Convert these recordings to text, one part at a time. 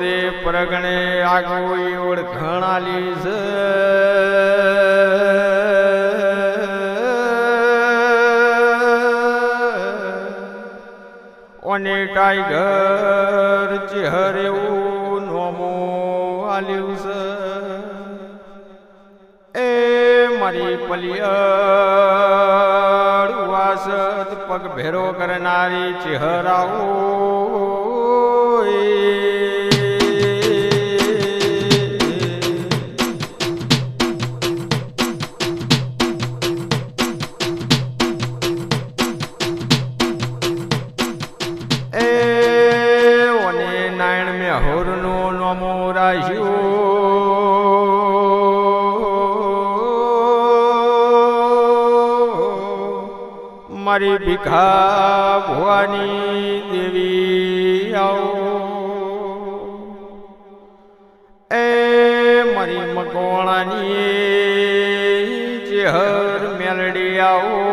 दे प्रगणे आगोई ओळखण आली ज. ओने टायगर चिहर येऊन होमो आली ए मरी पलियड उवासत पग भेरो करणारी चिहराऊ નમો રાશ્યો મારી ભીખા ભવાની દેવી આવો એ મારી મકોણાની ચેહર મેલડી આવો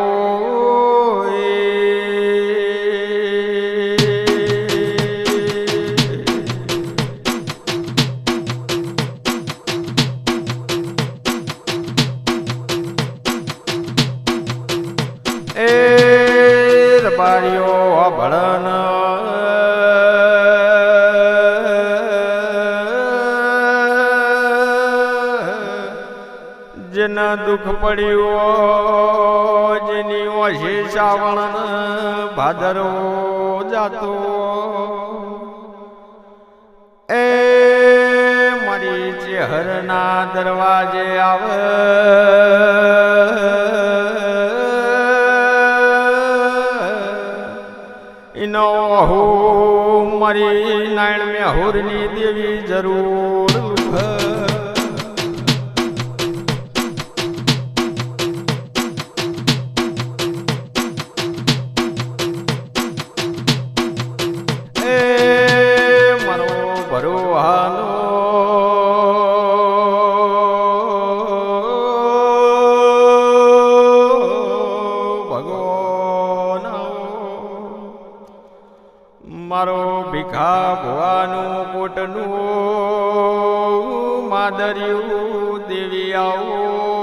રબારીઓ અભળન. જેના દુઃખ પડ્યો જેની ઓછી શ્રાવણ ભાદરો જાતો. એ મારી ચેહરના દરવાજે આવે. ઇનો હો મારી નાયણ મેં અહોરની દેવી જરૂર. મારો ભીખા ભવાનું કોટનું માદર્યું દેવી આવો.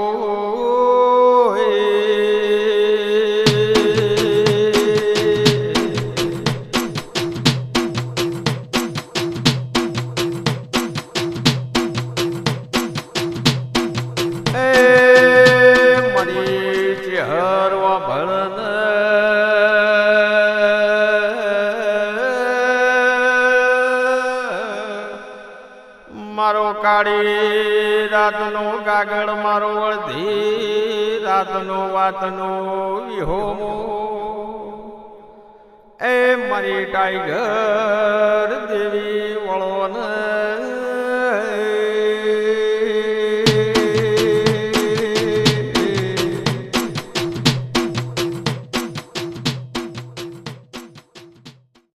મારો કાળી રાતનો કાગળ મારો અડધી રાતનો વાતનો વિહોમો. એ મારી ટાઈગર દેવી